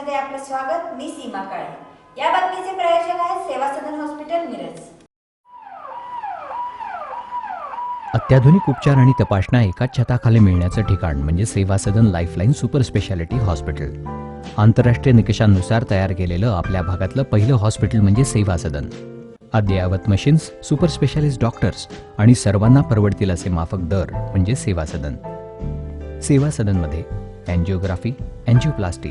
मध्ये आपलं स्वागत मी सीमा काळे. या बातमीचे प्रायोजक आहेत सेवा सदन हॉस्पिटल मिरज. अत्याधुनिक उपचार आणि तपासण्या एकाच छताखाली मिळण्याचं ठिकाण म्हणजे Seva Sadan lifeline super speciality hospital. आंतरराष्ट्रीय निकषांनुसार तयार केलेलं आपल्या भागातलं पहिलं हॉस्पिटल म्हणजे सेवा सदन. अद्ययावत मशीन्स सुपर स्पेशालिस्ट डॉक्टर्स आणि सर्वांना परवडतील असे माफक दर म्हणजे सेवा सदन. सेवा सदनमध्ये अँजिओग्राफी अँजिओप्लास्टी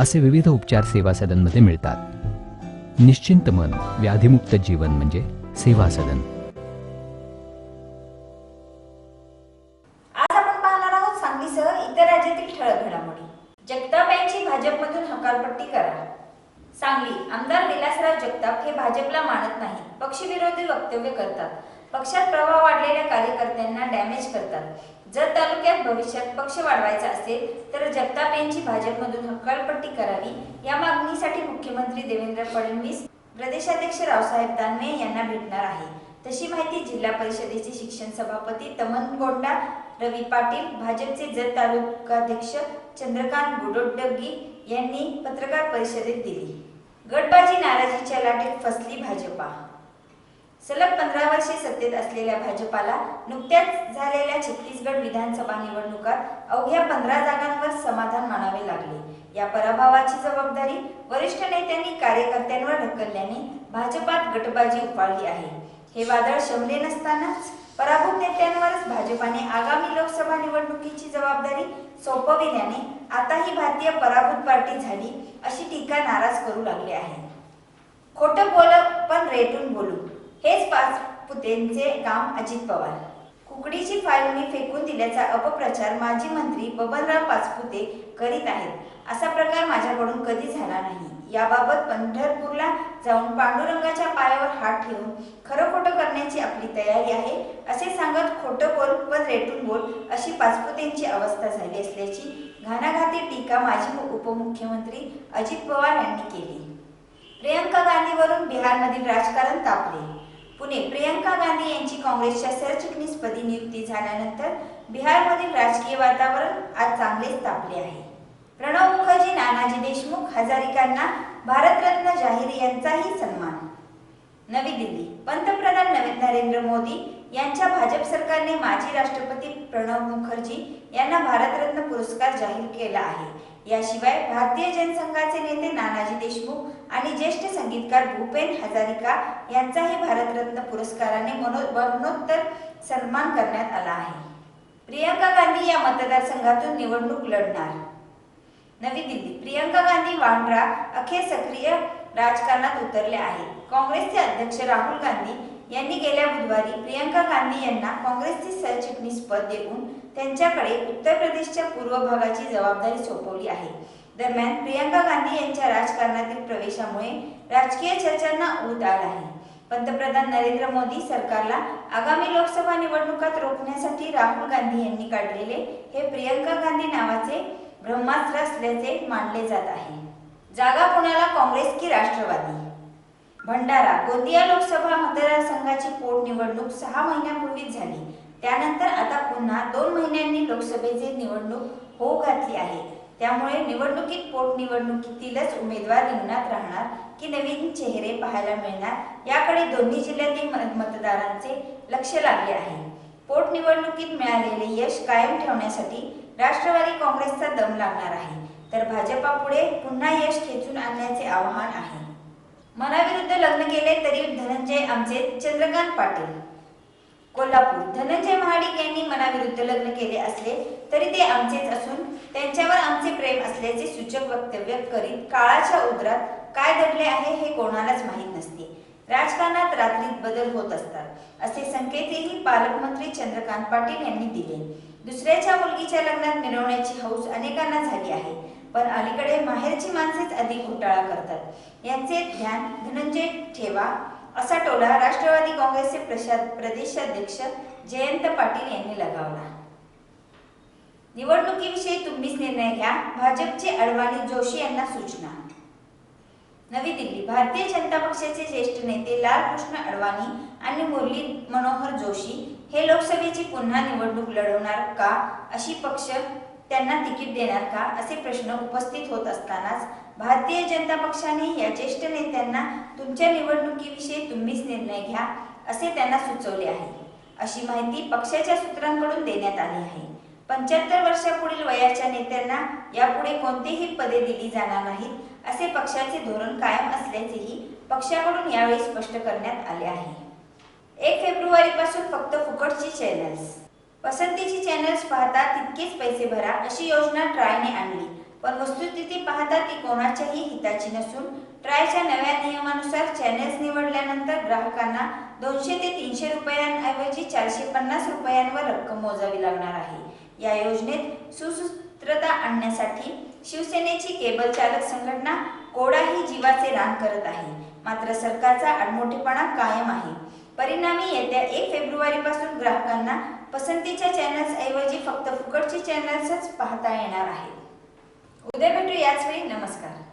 असे विविध उपचार सेवा सदनमध्ये मिळतात. निश्चिंत मन व्याधिमुक्त जीवन म्हणजे सेवा सदन. आज आपण पाहणार आहोत सांगलीसह इतर राज्यातील ठळक घडामोडी. जगताप यांची भाजपमधून हकालपट्टी करा. सांगली आमदार विलासराव जगताप हे भाजपला मानत नाही पक्षविरोधी वक्तव्य करतात. पक्षात प्रभाव वाढलेल्या कार्यकर्त्यांना डॅमेज करतात. जर तालुक्यात भविष्यात पक्ष वाढवायचा असेल तर जगताप यांची भाजपमधून हक्कालपट्टी करावी या मागणीसाठी मुख्यमंत्री देवेंद्र फडणवीस प्रदेशाध्यक्ष रावसाहेब दानवे यांना भेटणार आहे. तशी माहिती जिल्हा परिषदेचे शिक्षण सभापती तमन गोंडा रवी पाटील भाजपचे जत तालुकाध्यक्ष चंद्रकांत बुडोडगी यांनी पत्रकार परिषदेत दिली. गटबाजी नाराजीच्या लाटेत फसली भाजपा सलग पंधरा वर्षे सत्तेत असलेल्या भाजपाला नुकत्याच झालेल्या छत्तीसगड विधानसभा निवडणुकात अवघ्या पंधरा जागांवर समाधान मानावे लागले. या पराभवाची जबाबदारी वरिष्ठ नेत्यांनी कार्यकर्त्यांवर ढकलल्याने भाजपात गटबाजी उफाळली आहे. हे वादळ शमले नसतानाच पराभूत नेत्यांवरच भाजपाने आगामी लोकसभा निवडणुकीची जबाबदारी सोपविल्याने आता ही भारतीय पराभूत पार्टी झाली अशी टीका नाराज करू लागले आहे. खोटं बोल पण रेटून बोलू. हेच पाचपुतेंचे काम अजित पवार. कुकडीची फाईल फेकून दिल्याचा अपप्रचार माजी मंत्री बबनराव पाचपुते करीत आहेत. असा प्रकार माझ्याकडून कधी झाला नाही. याबाबत पंढरपूरला जाऊन पांडुरंगाच्या पायावर हात ठेवून खरं खोटं करण्याची आपली तयारी आहे असे सांगत खोटं बोल व रेटून बोल अशी पाचपुतेंची अवस्था झाली असल्याची घाणाघाती टीका माजी उपमुख्यमंत्री अजित पवार यांनी केली. प्रियंका गांधीवरून बिहारमधील राजकारण तापले. पुणे प्रियंका गांधी यांची काँग्रेसच्या सरचिटणीसपदी नियुक्ती झाल्यानंतर बिहारमधील राजकीय वातावरण आज चांगलेच तापले आहे. प्रणव मुखर्जी नानाजी देशमुख हजारिकांना भारतरत्न जाहीर यांचाही सन्मान. नवी दिल्ली पंतप्रधान नवी- नरेंद्र मोदी यांच्या भाजप सरकारने माजी राष्ट्रपती प्रणव मुखर्जी यांना भारतरत्न पुरस्कार जाहीर केला आहे. याशिवाय भारतीय जनसंघाचे नेते नानाजी देशमुख आणि ज्येष्ठ संगीतकार भूपेन हजारिका यांचाही भारतरत्न पुरस्काराने मरणोत्तर सन्मान करण्यात आला आहे. प्रियंका गांधी या मतदारसंघातून निवडणूक लढणार. नवी दिल्ली प्रियंका गांधी वाड्रा अखेर सक्रिय राजकारणात उतरले आहेत. काँग्रेसचे अध्यक्ष राहुल गांधी यांनी गेल्या बुधवारी प्रियंका गांधी यांना काँग्रेसचे सरचिटणीस पद देऊन त्यांच्याकडे उत्तर प्रदेशच्या पूर्व भागाची जबाबदारी सोपवली आहे. दरम्यान प्रियंका गांधी यांच्या राजकारणातील प्रवेशामुळे राजकीय चर्चांना ऊत आला आहे. पंतप्रधान नरेंद्र मोदी सरकारला आगामी लोकसभा निवडणुकात रोखण्यासाठी राहुल गांधी यांनी काढलेले हे प्रियंका गांधी नावाचे ब्रह्मास्त्र असल्याचे मानले जात आहे. जागा पुण्याला काँग्रेस की राष्ट्रवादी? भंडारा गोंदिया लोकसभा मतदारसंघाची पोटनिवडणूक सहा महिन्यापूर्वीच झाली. त्यानंतर आता पुन्हा दोन महिन्यांनी लोकसभेची निवडणूक होऊ घातली आहे. त्यामुळे निवडणुकीत पोटनिवडणुकीतीलच उमेदवार रिंगणात राहणार की नवीन चेहरे पाहायला मिळणार याकडे दोन्ही जिल्ह्यातील मतदारांचे लक्ष लागले आहे. पोटनिवडणुकीत मिळालेले यश कायम ठेवण्यासाठी राष्ट्रवादी काँग्रेसचा दम लागणार आहे. तर भाजपापुढे पुन्हा यश खेचून आणण्याचे आवाहन आहे. मनाविरुद्ध लग्न केले तरी धनंजय आमचे चंद्रकांत पाटील. कोल्हापूर धनंजय महाडिक यांनी मनाविरुद्ध लग्न केले असले तरी ते आमचेच असून त्यांच्यावर आमचे प्रेम असल्याचे सूचक वक्तव्य करीत काळाच्या उद्रात काय दडले आहे हे कोणालाच माहीत नसते. राजकारणात रात्रीत बदल होत असतात असे संकेतही पालकमंत्री चंद्रकांत पाटील यांनी दिले. दुसऱ्याच्या मुलगीच्या लग्नात मिरवण्याची हौस अनेकांना झाली आहे. पण अलीकडे माहेरची माणसेच अधिक घोटाळा करतात. यांचे ध्यान धनंजय ठेवा असा टोला राष्ट्रवादी काँग्रेसचे प्रदेशाध्यक्ष जयंत पाटील यांनी लगावला. निवडणुकीविषयी तुम्हीच निर्णय घ्या भाजपचे अडवाणी जोशी यांना सूचना. नवी दिल्ली भारतीय जनता पक्षाचे ज्येष्ठ नेते लालकृष्ण अडवाणी आणि मुरली मनोहर जोशी हे लोकसभेची पुन्हा निवडणूक लढवणार का अशी पक्ष त्यांना तिकीट देणार का? असे प्रश्न उपस्थित होत असतानाच भारतीय जनता पक्षाने या ज्येष्ठ नेत्यांना तुमच्या निवडणुकीविषयी तुम्हीच निर्णय घ्या असे त्यांना सुचवले आहे. अशी माहिती पक्षाच्या सूत्रांकडून देण्यात आली आहे. पंच्याहत्तर वर्षापुढील वयाच्या नेत्यांना यापुढे कोणतीही पदे दिली जाणार नाहीत असे पक्षाचे धोरण कायम असल्याचेही पक्षाकडून यावेळी स्पष्ट करण्यात आले आहे. एक फेब्रुवारी पासून फक्त फुकटची चॅनल्स पसंतीची चॅनल्स पाहता तितकेच पैसे भरा अशी योजना ट्रायने आणली. पण वस्तुस्थिती पाहता ती कोणाच्याही हिताची नसून ट्रायच्या नव्या नियमानुसार चॅनल्स निवडल्यानंतर ग्राहकांना दोनशे ते तीनशे रुपयांऐवजी चारशे पन्नास रुपयांवर रक्कम मोजावी लागणार आहे. या योजनेत सुसूत्रता आणण्यासाठी शिवसेनेची केबल चालक संघटना कोडाही जीवाचे रान करत आहे. मात्र सरकारचा अडमोठेपणा कायम आहे. परिणामी येत्या एक फेब्रुवारी पासून ग्राहकांना पसंतीच्या चॅनल्स ऐवजी फक्त फुकटचे चॅनल्सच पाहता येणार आहेत. उद्या भेटू याच वेळी. नमस्कार.